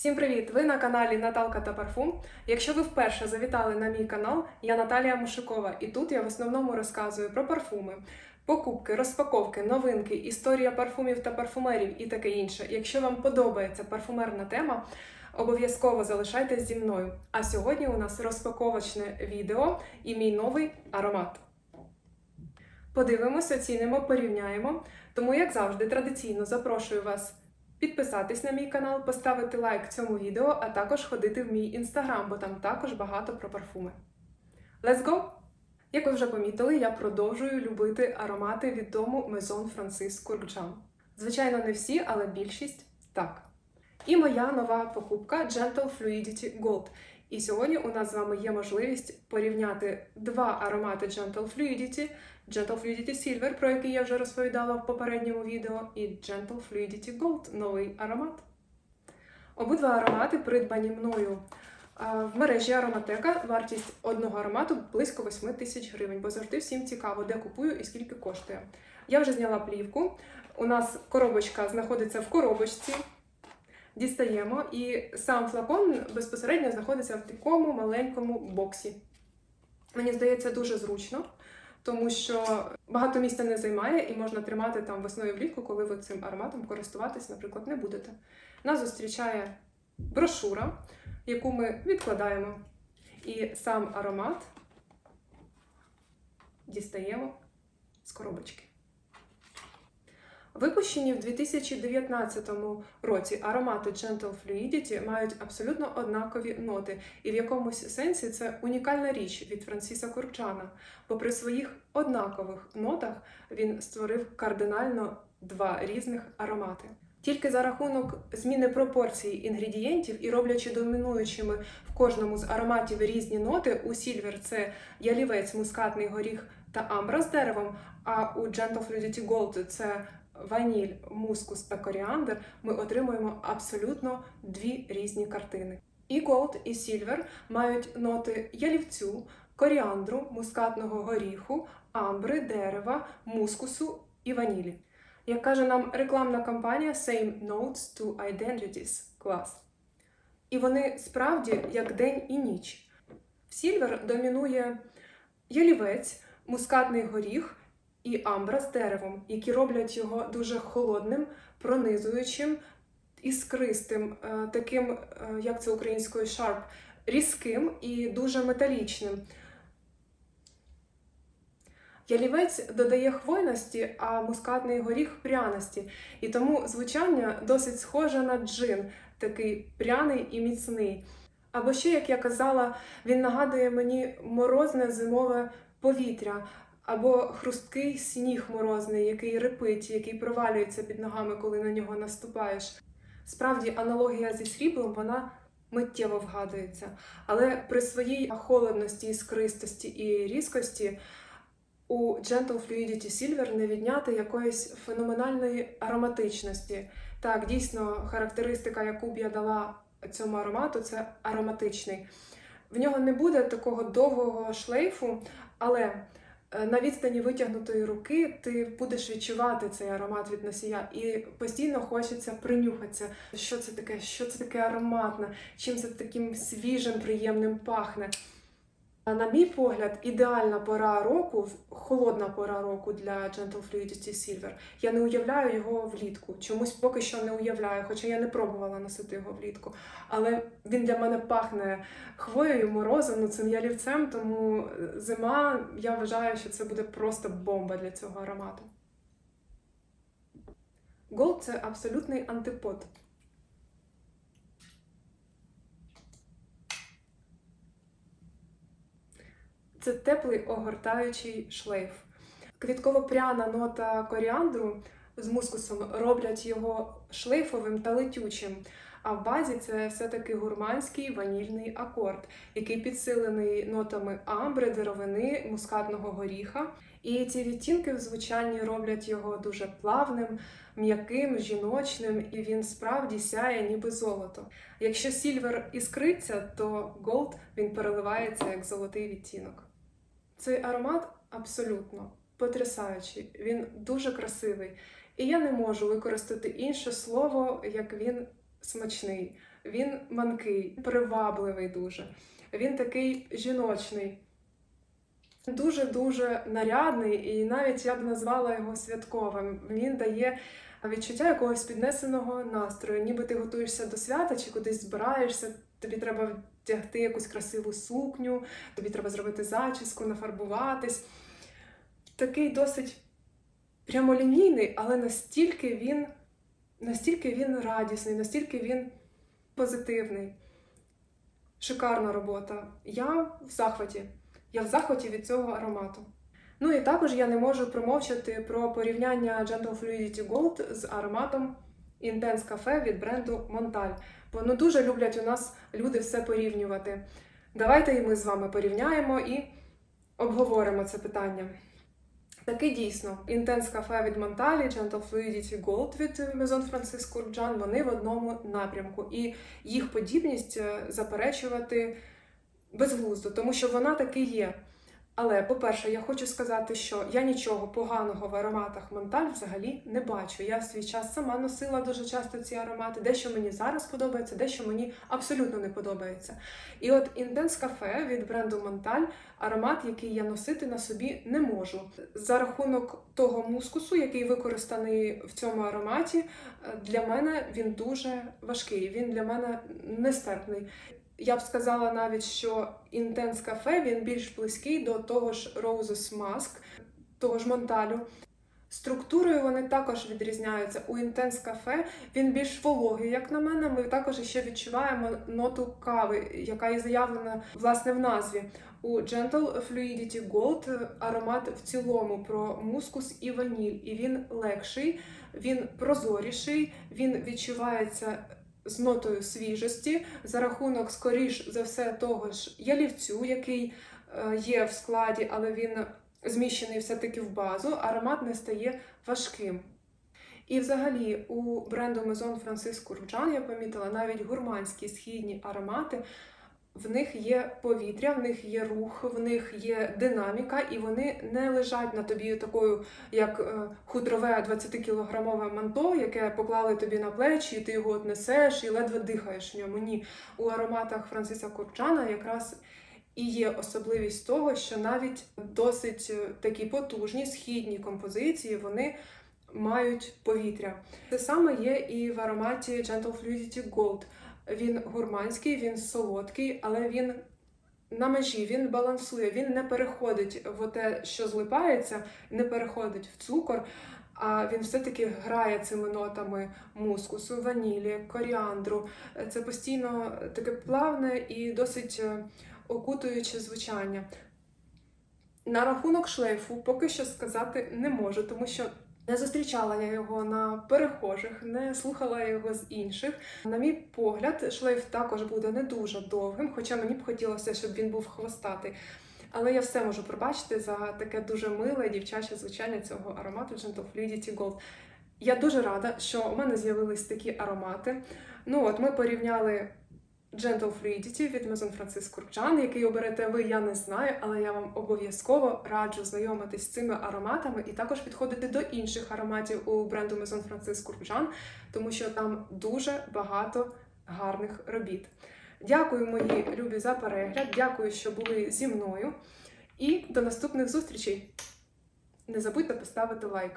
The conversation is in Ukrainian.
Всім привіт! Ви на каналі Наталка та Парфум. Якщо ви вперше завітали на мій канал, я Наталія Мушикова, і тут я в основному розказую про парфуми, покупки, розпаковки, новинки, історія парфумів та парфумерів і таке інше. Якщо вам подобається парфумерна тема, обов'язково залишайтесь зі мною. А сьогодні у нас розпаковочне відео і мій новий аромат. Подивимося, оцінимо, порівняємо. Тому, як завжди, традиційно запрошую вас підписатись на мій канал, поставити лайк цьому відео, а також ходити в мій інстаграм, бо там також багато про парфуми. Let's go! Як ви вже помітили, я продовжую любити аромати від дому Maison Francis Kurkdjian. Звичайно, не всі, але більшість так. І моя нова покупка Gentle Fluidity Gold. І сьогодні у нас з вами є можливість порівняти два аромати Gentle Fluidity, Gentle Fluidity Silver, про який я вже розповідала в попередньому відео, і Gentle Fluidity Gold новий аромат. Обидва аромати придбані мною в мережі Ароматека. Вартість одного аромату близько 8 тисяч гривень, бо завжди всім цікаво, де купую і скільки коштує. Я вже зняла плівку. У нас коробочка знаходиться в коробочці. Дістаємо, і сам флакон безпосередньо знаходиться в такому маленькому боксі. Мені здається, дуже зручно, тому що багато місця не займає і можна тримати там весною влітку, коли ви цим ароматом користуватись, наприклад, не будете. Нас зустрічає брошура, яку ми відкладаємо. І сам аромат дістаємо з коробочки. Випущені в 2019 році аромати Gentle Fluidity мають абсолютно однакові ноти, і в якомусь сенсі це унікальна річ від Франсіса Курчана, бо при своїх однакових нотах він створив кардинально два різних аромати. Тільки за рахунок зміни пропорцій інгредієнтів і роблячи домінуючими в кожному з ароматів різні ноти, у Сільвер це ялівець, мускатний горіх та амбра з деревом, а у Gentle Fluidity Gold це ваніль, мускус та коріандр, ми отримуємо абсолютно дві різні картини. І Gold, і Silver мають ноти ялівцю, коріандру, мускатного горіху, амбри, дерева, мускусу і ванілі. Як каже нам рекламна кампанія Same Notes to Identities клас. І вони справді як день і ніч. В Silver домінує ялівець, мускатний горіх і амбра з деревом, які роблять його дуже холодним, пронизуючим, іскристим, е, таким, е, як це українською шарп, різким і дуже металічним. Ялівець додає хвойності, а мускатний горіх пряності. І тому звучання досить схоже на джин, такий пряний і міцний. Або ще, як я казала, він нагадує мені морозне зимове повітря, або хрусткий сніг морозний, який рипить, який провалюється під ногами, коли на нього наступаєш. Справді, аналогія зі сріблом вона миттєво вгадується. Але при своїй холодності, іскристості і різкості у Gentle Fluidity Silver не відняти якоїсь феноменальної ароматичності. Так, дійсно, характеристика, яку б я дала цьому аромату, це ароматичний. В нього не буде такого довгого шлейфу, але на відстані витягнутої руки ти будеш відчувати цей аромат від носія, і постійно хочеться принюхатися, що це таке, що це таке ароматне, чим це таким свіжим, приємним пахне. На мій погляд, ідеальна пора року, холодна пора року для Gentle Fluidity Silver. Я не уявляю його влітку. Чомусь поки що не уявляю, хоча я не пробувала носити його влітку. Але він для мене пахне хвоєю, морозом, ну, цим ялівцем, тому зима, я вважаю, що це буде просто бомба для цього аромату. Gold – це абсолютний антипод. Це теплий огортаючий шлейф. Квітково-пряна нота коріандру з мускусом роблять його шлейфовим та летючим. А в базі це все-таки гурманський ванільний акорд, який підсилений нотами амбри, деревини, мускатного горіха. І ці відтінки в звучанні роблять його дуже плавним, м'яким, жіночним, і він справді сяє, ніби золото. Якщо сільвер іскриться, то голд він переливається як золотий відтінок. Цей аромат абсолютно потрясаючий, він дуже красивий. І я не можу використати інше слово, як він смачний. Він манкий, привабливий дуже. Він такий жіночний, дуже-дуже нарядний, і навіть я б назвала його святковим. Він дає відчуття якогось піднесеного настрою, ніби ти готуєшся до свята чи кудись збираєшся. Тобі треба вдягти якусь красиву сукню, тобі треба зробити зачіску, нафарбуватись. Такий досить прямолінійний, але настільки він, настільки він радісний, настільки він позитивний. Шикарна робота. Я в захваті. Я в захваті від цього аромату. Ну і також я не можу промовчати про порівняння Gentle Fluidity Gold з ароматом Intense Cafe від бренду Montal. Бо ну дуже люблять у нас люди все порівнювати. Давайте і ми з вами порівняємо і обговоримо це питання. Таки дійсно, Intense Cafe від Монталі, Gentle Fluidity Gold від Maison Francis Kurkdjian, вони в одному напрямку. І їх подібність е, заперечувати безглуздо, тому що вона таки є. Але, по-перше, я хочу сказати, що я нічого поганого в ароматах Монталь взагалі не бачу. Я в свій час сама носила дуже часто ці аромати. Дещо мені зараз подобається, дещо мені абсолютно не подобається. І от Intense Cafe від бренду Монталь аромат, який я носити на собі не можу. За рахунок того мускусу, який використаний в цьому ароматі, для мене він дуже важкий. Він для мене нестерпний. Я б сказала навіть, що Intense Cafe він більш близький до того ж Roses Mask, того ж Монталю. Структурою вони також відрізняються. У Intense Cafe він більш вологий, як на мене. Ми також ще відчуваємо ноту кави, яка і заявлена власне в назві. У Gentle Fluidity Gold аромат в цілому про мускус і ваніль, і він легший, він прозоріший, він відчувається з нотою свіжості за рахунок, скоріш за все, того ж ялівцю, який е, є в складі, але він зміщений все-таки в базу, аромат не стає важким. І взагалі у бренду Maison Франциско Kurkdjian я помітила навіть гурманські східні аромати. В них є повітря, в них є рух, в них є динаміка, і вони не лежать на тобі такою, як е, хутрове 20-кілограмове манто, яке поклали тобі на плечі, і ти його от несеш і ледве дихаєш в ньому. Ні, у ароматах Франциса Курчана якраз і є особливість того, що навіть досить е, такі потужні східні композиції вони мають повітря. Це саме є і в ароматі Gentle Fluidity Gold. Він гурманський, він солодкий, але він на межі, він балансує, він не переходить в те, що злипається, не переходить в цукор, а він все-таки грає цими нотами мускусу, ванілі, коріандру. Це постійно таке плавне і досить е, окутуюче звучання. На рахунок шлейфу поки що сказати не можу, тому що не зустрічала я його на перехожих, не слухала його з інших. На мій погляд, шлейф також буде не дуже довгим, хоча мені б хотілося, щоб він був хвостатий. Але я все можу пробачити за таке дуже миле дівчаче звучання цього аромату Gentle Fluidity Gold. Я дуже рада, що у мене з'явились такі аромати. Ну от ми порівняли Gentle Fluidity від Maison Francis Kurkdjian, який оберете ви, я не знаю, але я вам обов'язково раджу знайомитись з цими ароматами і також підходити до інших ароматів у бренду Francis Kurkdjian, тому що там дуже багато гарних робіт. Дякую, мої любі, за перегляд. Дякую, що були зі мною. І до наступних зустрічей. Не забудьте поставити лайк.